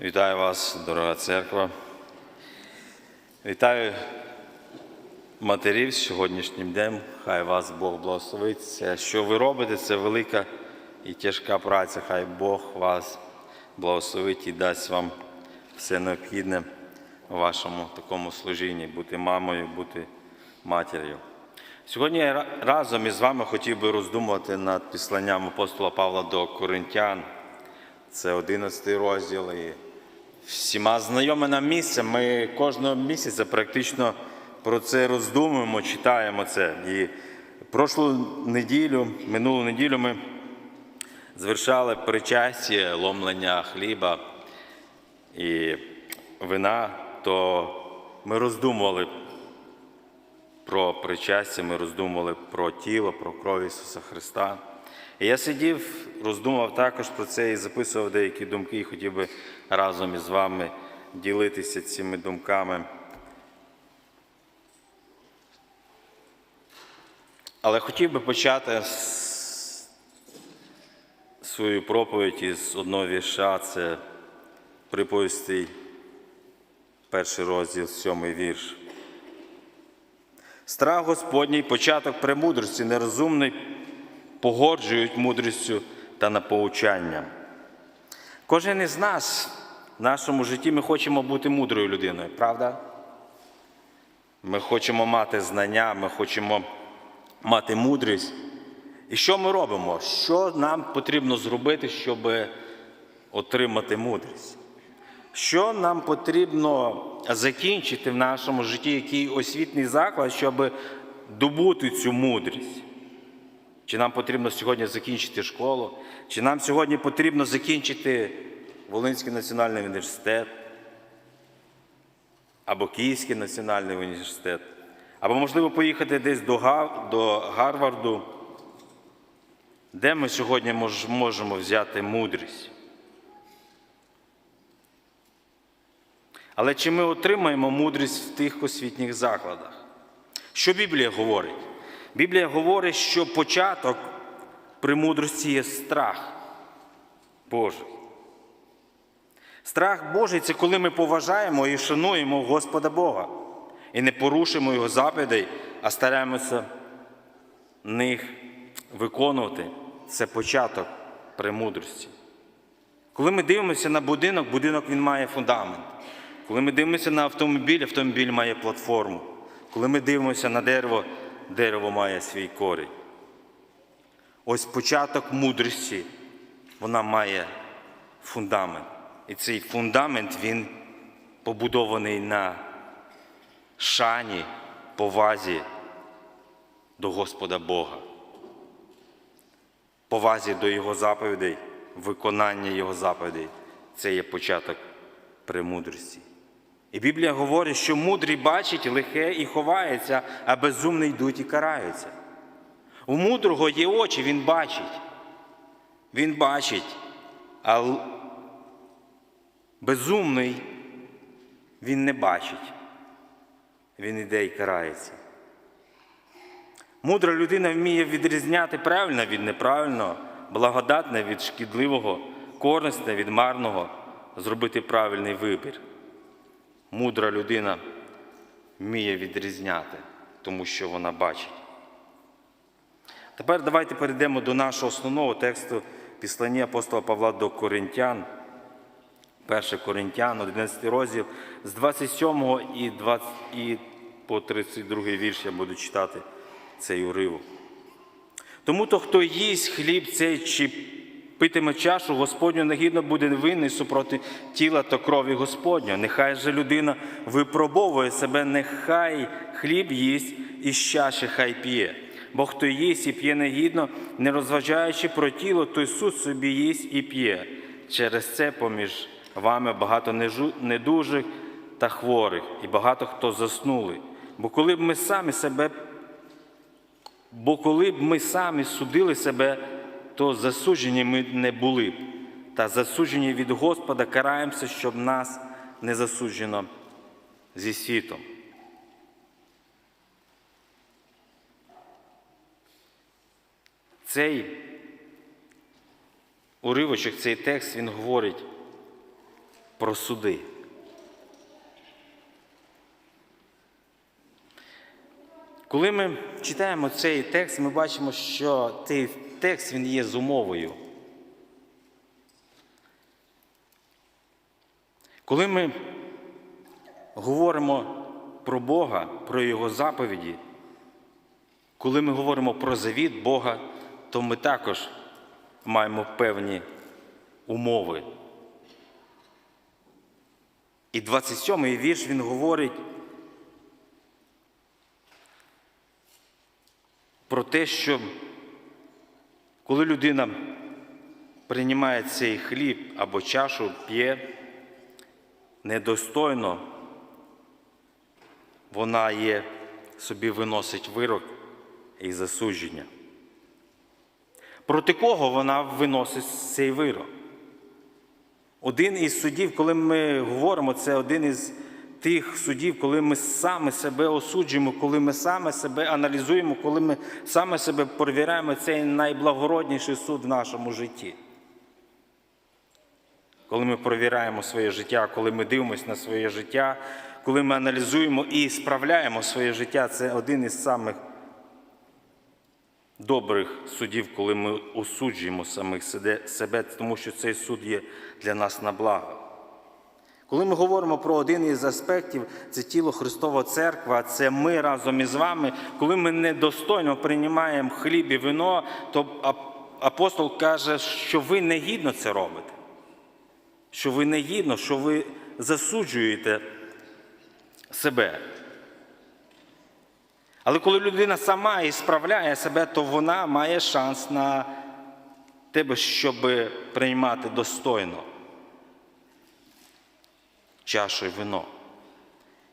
Вітаю вас, дорога церква. Вітаю матерів з сьогоднішнім днем. Хай вас Бог благословить. Що ви робите, це велика і тяжка праця. Хай Бог вас благословить і дасть вам все необхідне у вашому такому служінні, бути мамою, бути матір'ю. Сьогодні я разом із вами хотів би роздумувати над післанням апостола Павла до Коринтян. Це 11 розділ. І всіма знайоме нам місце. Ми кожного місяця практично про це роздумуємо, читаємо це. І прошлу неділю, минулу неділю ми звершали причастя, ломлення хліба і вина, то ми роздумували про причастя, ми роздумували про тіло, про кров Ісуса Христа. Я сидів, роздумував також про це і записував деякі думки, і хотів би разом із вами ділитися цими думками. Але хотів би почати свою проповідь із одного вірша, це приповістей, перший розділ, сьомий вірш. Страх Господній, початок премудрості, нерозумний погоджують мудрістю та напоучанням. Кожен із нас в нашому житті ми хочемо бути мудрою людиною, правда? Ми хочемо мати знання, ми хочемо мати мудрість. І що ми робимо? Що нам потрібно зробити, щоб отримати мудрість? Що нам потрібно закінчити в нашому житті, який освітній заклад, щоб добути цю мудрість? Чи нам потрібно сьогодні закінчити школу? Чи нам сьогодні потрібно закінчити Волинський національний університет? Або Київський національний університет? Або, можливо, поїхати десь до, Гарварду? Де ми сьогодні можемо взяти мудрість? Але чи ми отримаємо мудрість в тих освітніх закладах? Що Біблія говорить? Біблія говорить, що початок премудрості є страх Божий. Страх Божий це коли ми поважаємо і шануємо Господа Бога і не порушимо Його заповідей, а стараємося них виконувати. Це початок премудрості. Коли ми дивимося на будинок, будинок він має фундамент. Коли ми дивимося на автомобіль, автомобіль має платформу. Коли ми дивимося на дерево, дерево має свій корінь. Ось початок мудрості, вона має фундамент. І цей фундамент він побудований на шані, повазі до Господа Бога, повазі до Його заповідей, виконання Його заповідей. Це є початок премудрості. І Біблія говорить, що мудрий бачить лихе і ховається, а безумний йдуть і караються. У мудрого є очі, він бачить. Він бачить, а безумний він не бачить. Він іде і карається. Мудра людина вміє відрізняти правильне від неправильного, благодатне від шкідливого, корисне від марного, зробити правильний вибір. Мудра людина вміє відрізняти, тому що вона бачить. Тепер давайте перейдемо до нашого основного тексту післання апостола Павла до Коринтян. 1 Коринтян, 11 розділ, з 27 і, 20, і по 32 вірш я буду читати цей уривок. Тому то, хто їсть хліб цей чи питиме чашу, Господню негідно буде винний супроти тіла та крові Господнього. Нехай же людина випробовує себе, нехай хліб їсть і чаші хай п'є. Бо хто їсть і п'є негідно, не розважаючи про тіло, той суд собі їсть і п'є. Через це поміж вами багато недужих та хворих, і багато хто заснули. Бо коли б ми самі себе Бо коли б ми самі судили себе, то засуджені ми не були б. Та засуджені від Господа караємося, щоб нас не засуджено зі світом. Цей уривочок, цей текст, він говорить про суди. Коли ми читаємо цей текст, ми бачимо, що цей текст він є з умовою. Коли ми говоримо про Бога, про Його заповіді, коли ми говоримо про завіт Бога, то ми також маємо певні умови. І 27-й вірш він говорить про те, що коли людина приймає цей хліб або чашу, п'є недостойно, вона є, собі виносить вирок і засудження. Проти кого вона виносить цей вирок? Один із судів, коли ми говоримо, це один із тих судів, коли ми саме себе осуджуємо, коли ми саме себе аналізуємо, коли ми саме себе перевіряємо, це найблагородніший суд в нашому житті. Коли ми перевіряємо своє життя, коли ми дивимося на своє життя, коли ми аналізуємо і справляємо своє життя, це один із самих добрих судів, коли ми осуджуємо самих себе, тому що цей суд є для нас на благо. Коли ми говоримо про один із аспектів, це тіло Христова Церква, це ми разом із вами, коли ми недостойно приймаємо хліб і вино, то апостол каже, що ви негідно це робите, що ви негідно, що ви засуджуєте себе. Але коли людина сама і справляє себе, то вона має шанс на тебе, щоб приймати достойно чашу і вино.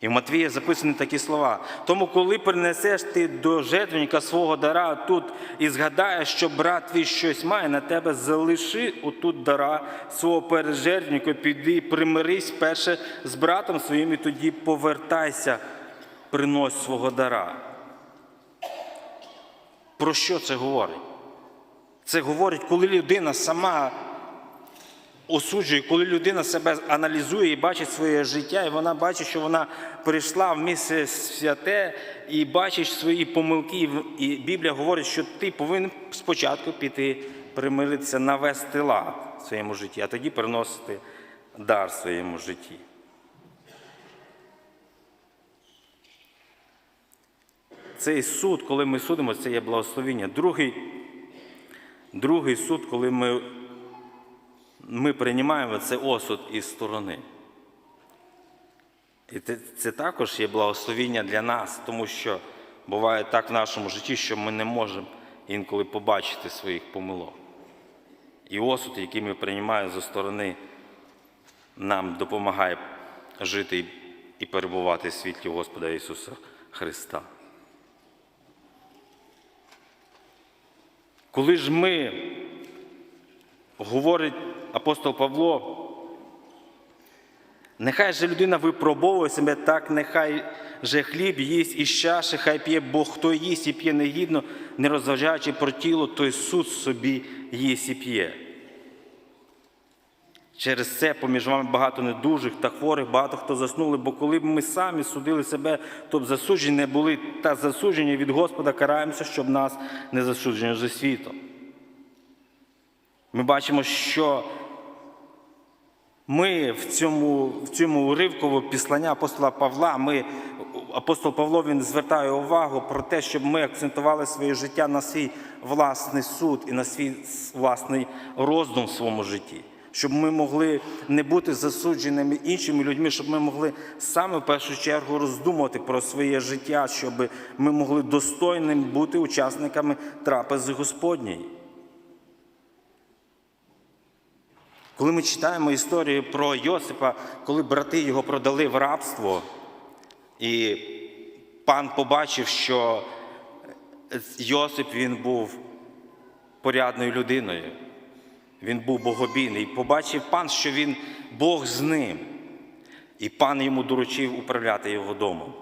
І в Матвія записані такі слова. Тому, коли принесеш ти до жертвенника свого дара тут і згадаєш, що брат твій щось має на тебе, залиши отут дара свого перед жертвенником, піди, примирись перше з братом своїм, і тоді повертайся, принось свого дара. Про що це говорить? Це говорить, коли людина сама осуджує, коли людина себе аналізує і бачить своє життя, і вона бачить, що вона прийшла в місце святе і бачить свої помилки. І Біблія говорить, що ти повинен спочатку піти примиритися, навести лад в своєму житті, а тоді приносити дар в своєму житті. Цей суд, коли ми судимо, це є благословіння. Другий, другий суд, коли ми ми приймаємо це осуд із сторони. І це також є благословіння для нас, тому що буває так в нашому житті, що ми не можемо інколи побачити своїх помилок. І осуд, який ми приймаємо зі сторони, нам допомагає жити і перебувати в світлі Господа Ісуса Христа. Коли ж ми, говорить апостол Павло, нехай же людина випробовує себе так, нехай же хліб їсть із чаші, хай п'є, бо хто їсть і п'є негідно, не розважаючи про тіло, той суд собі їсть і п'є. Через це поміж вами багато недужих та хворих, багато хто заснули, бо коли б ми самі судили себе, то б засуджені не були та засуджені від Господа караємося, щоб нас не засуджені за світом. Ми бачимо, що ми в цьому в цьому уривковому післання апостола Павла, ми, апостол Павло він звертає увагу про те, щоб ми акцентували своє життя на свій власний суд і на свій власний роздум в своєму житті. Щоб ми могли не бути засудженими іншими людьми, щоб ми могли саме в першу чергу роздумувати про своє життя, щоб ми могли достойним бути учасниками трапези Господньої. Коли ми читаємо історію про Йосипа, коли брати його продали в рабство, і пан побачив, що Йосип він був порядною людиною, він був богобійний. Побачив пан, що він Бог з ним. І пан йому доручив управляти його домом.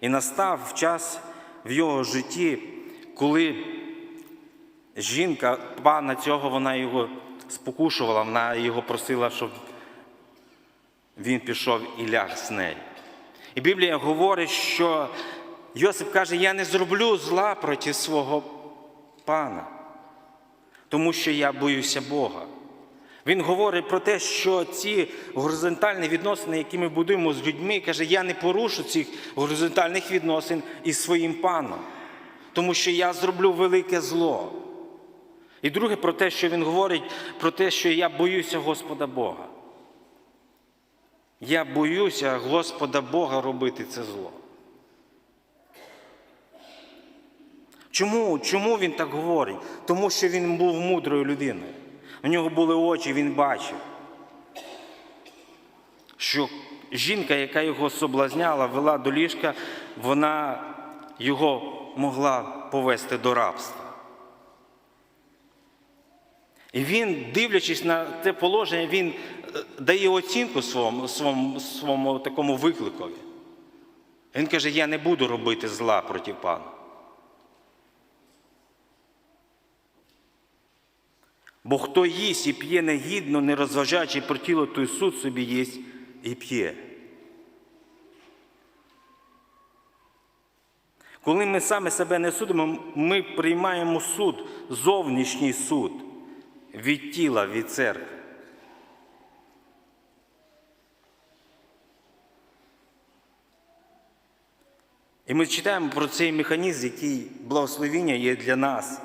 І настав час в його житті, коли жінка пана цього, вона його спокушувала, вона його просила, щоб він пішов і ляг з нею. І Біблія говорить, що Йосип каже: Я не зроблю зла проти свого пана, тому що я боюся Бога. Він говорить про те, що ці горизонтальні відносини, які ми будуємо з людьми, каже, я не порушу цих горизонтальних відносин із своїм паном, тому що я зроблю велике зло. І друге про те, що він говорить, про те, що я боюся Господа Бога. Я боюся Господа Бога робити це зло. Чому? Чому він так говорить? Тому що він був мудрою людиною. У нього були очі, він бачив, що жінка, яка його соблазняла, вела до ліжка, вона його могла повести до рабства. І він, дивлячись на те положення, він е, дає оцінку своєму, своєму, своєму такому викликові. Він каже: Я не буду робити зла проти пана. Бо хто їсть і п'є негідно, не розважаючи про тіло, той суд собі їсть і п'є. Коли ми саме себе не судимо, ми приймаємо суд, зовнішній суд від тіла, від церкви. І ми читаємо про цей механізм, який благословіння є для нас.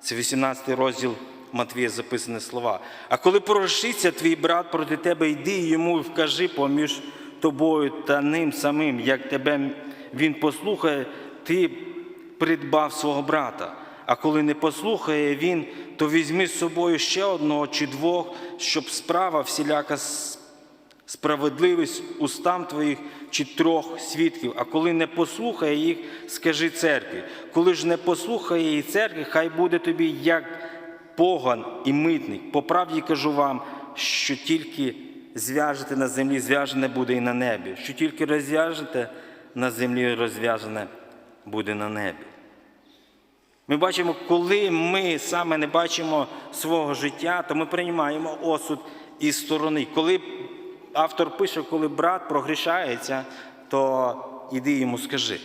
Це 18 розділ Матвія записані слова. А коли порушиться твій брат проти тебе, йди йому і вкажи поміж тобою та ним самим, як тебе він послухає, ти придбав свого брата. А коли не послухає він, то візьми з собою ще одного чи двох, щоб справа всіляка справедливість устам твоїх чи трьох свідків, а коли не послухає їх, скажи церкві. Коли ж не послухає її церкви, хай буде тобі як поган і митник. По правді кажу вам, що тільки зв'яжете на землі, зв'яжене буде і на небі. Що тільки розв'яжете на землі, розв'яжене буде на небі. Ми бачимо, коли ми саме не бачимо свого життя, то ми приймаємо осуд із сторони. Коли автор пише, коли брат прогрішається, то іди йому скажи.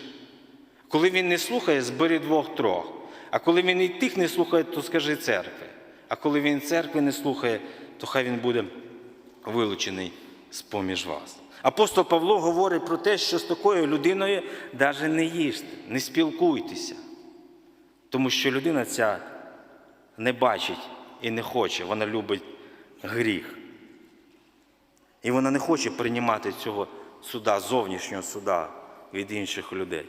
Коли він не слухає, збери двох-трьох. А коли він і тих не слухає, то скажи церкві. А коли він церкви не слухає, то хай він буде вилучений з-поміж вас. Апостол Павло говорить про те, що з такою людиною навіть не їжте, не спілкуйтеся. Тому що людина ця не бачить і не хоче, вона любить гріх. І вона не хоче приймати цього суда, зовнішнього суда від інших людей.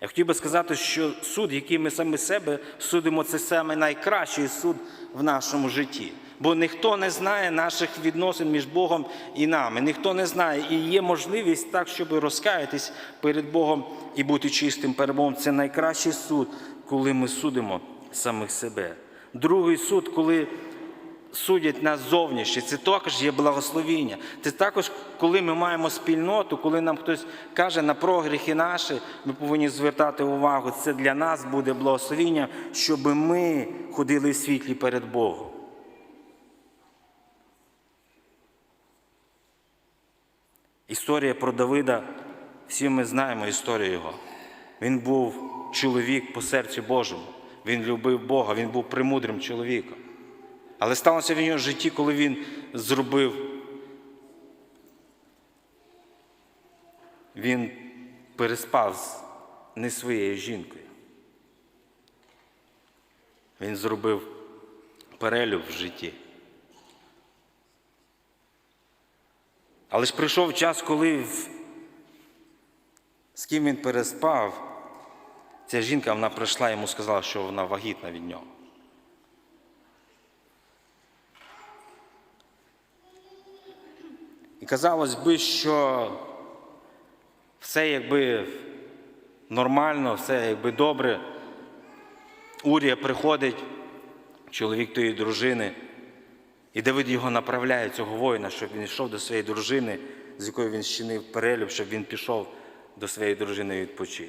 Я хотів би сказати, що суд, який ми самі себе судимо, це саме найкращий суд в нашому житті. Бо ніхто не знає наших відносин між Богом і нами. Ніхто не знає. І є можливість так, щоб розкаятись перед Богом і бути чистим перед Богом. Це найкращий суд, коли ми судимо самих себе. Другий суд, коли судять нас зовнішні, це також є благословіння. Це також, коли ми маємо спільноту, коли нам хтось каже на прогріхи наші, ми повинні звертати увагу. Це для нас буде благословіння, щоб ми ходили в світлі перед Богом. Історія про Давида, всі ми знаємо історію його. Він був чоловік по серцю Божому. Він любив Бога, він був премудрим чоловіком. Але сталося в його житті, коли він зробив, він переспав з не своєю жінкою. Він зробив перелюб в житті. Але ж прийшов час, коли з ким він переспав, ця жінка вона прийшла йому сказала, що вона вагітна від нього. І казалось би, що все якби нормально, все якби добре. Урія приходить, чоловік тої дружини, і Давид його направляє, цього воїна, щоб він йшов до своєї дружини, з якою він щинив перелюб, щоб він пішов до своєї дружини і відпочив.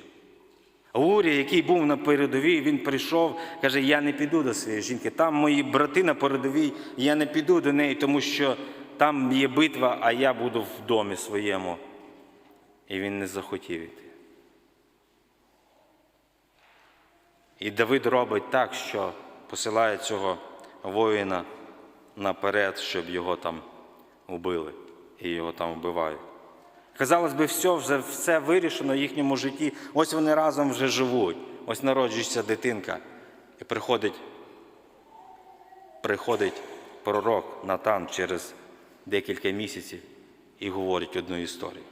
А Урія, який був на передовій, він прийшов, каже: Я не піду до своєї жінки. Там мої брати на передовій, я не піду до неї, тому що там є битва, а я буду в домі своєму. І він не захотів іти. І Давид робить так, що посилає цього воїна наперед, щоб його там убили, і його там вбивають. Казалось би, все вже все вирішено в їхньому житті. Ось вони разом вже живуть. Ось народжується дитинка. І приходить, приходить пророк Натан через декілька місяців і говорить одну історію.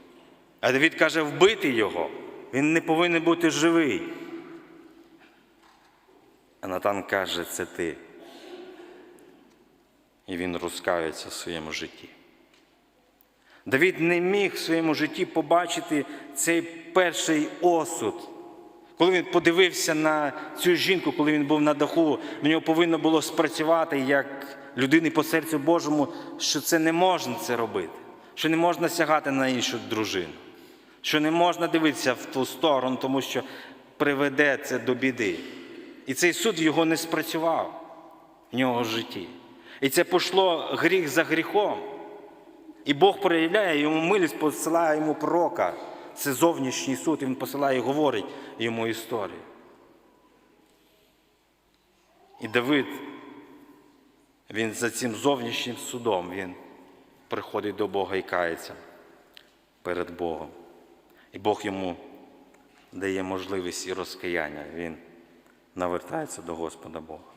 А Давід каже, вбити його. Він не повинен бути живий. А Натан каже, це ти. І він розкаюється в своєму житті. Давід не міг в своєму житті побачити цей перший осуд. Коли він подивився на цю жінку, коли він був на даху, в нього повинно було спрацювати як людини по серцю Божому, що це не можна це робити, що не можна сягати на іншу дружину, що не можна дивитися в ту сторону, тому що приведе це до біди. І цей суд його не спрацював в нього в житті. І це пішло гріх за гріхом. І Бог проявляє йому милість, посилає йому пророка. Це зовнішній суд, і він посилає і говорить йому історію. І Давид, він за цим зовнішнім судом він приходить до Бога і кається перед Богом. І Бог йому дає можливість і розкаяння. Він навертається до Господа Бога.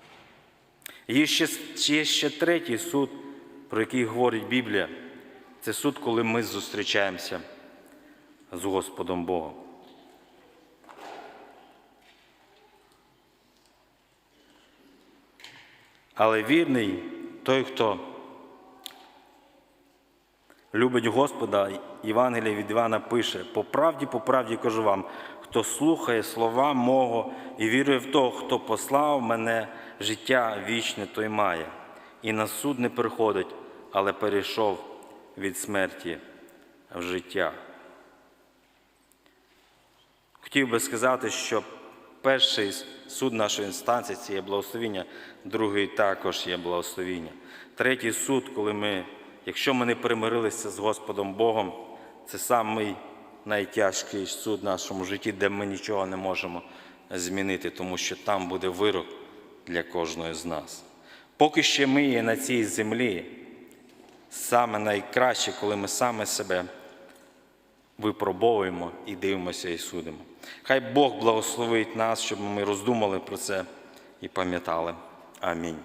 Є ще, є ще третій суд, про який говорить Біблія. Це суд, коли ми зустрічаємося з Господом Богом. Але вірний той, хто любить Господа, Євангелія від Івана пише: по правді, по правді кажу вам, хто слухає слова мого і вірує в того, хто послав мене, життя вічне, той має, і на суд не приходить, але перейшов від смерті в життя. Хотів би сказати, що перший суд нашої інстанції це є благословіння, другий також є благословіння. Третій суд, коли ми, якщо ми не примирилися з Господом Богом, це самий найтяжкий суд в нашому житті, де ми нічого не можемо змінити, тому що там буде вирок для кожного з нас. Поки ще ми є на цій землі, саме найкраще, коли ми саме себе випробовуємо і дивимося і судимо. Хай Бог благословить нас, щоб ми роздумали про це і пам'ятали. Амінь.